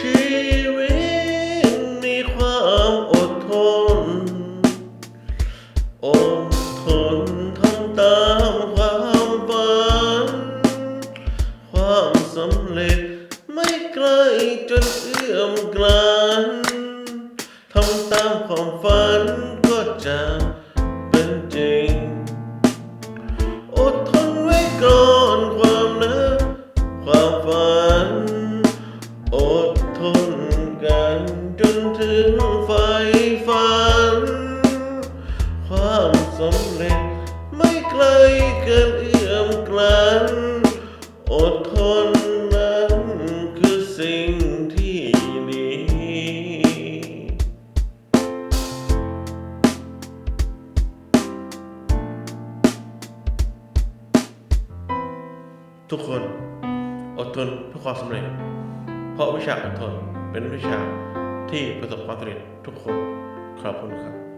ชีวิตมีความอดทน อดทนทำตามความฝัน ความสำเร็จไม่ไกลจนเอื้อมกลานทำตามความฝันก็จะเป็นจริง ดทนกันจนถึงไฟฝัน ความสำเร็จไม่ไกลเกินเอื้อมกลันอดทนนั้นคือสิ่งที่ดีทุกคนอดทนเพื่อความสำเร็จ เพราะวิชาอดทนเป็นวิชาที่ประสบความสำเร็จทุกคนขอบคุณครับ